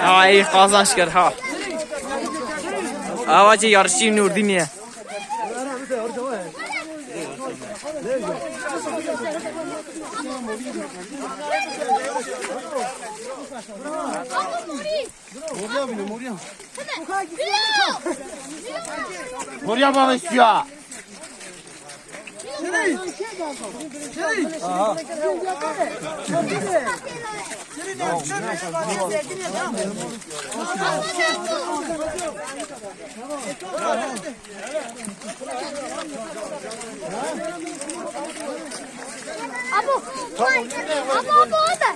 Ha iyi kazanç gel ha. Avacı yarışı Nurdiniye. Buraya bak istiyor. Abu, abu, abu, orada.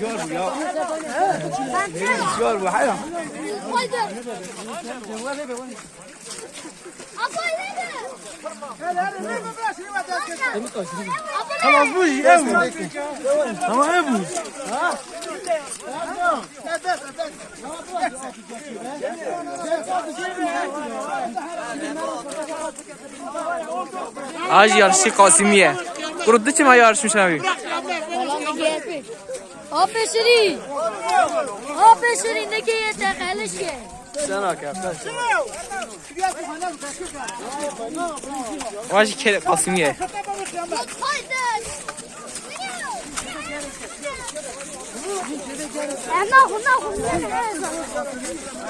Gör bu ya. Gör bu, hayır. Haydi. Abu, haydi. Tamam bu. Tamam ev bu. Hacı yarışı Kasimiye. Kuruddu kim ha yarışmış abi? Aferin. Aferin ne ki yeter kalışke. Sen hak yaptın. Hacı kere Kasimiye. Haydi. Ama, ama, ama.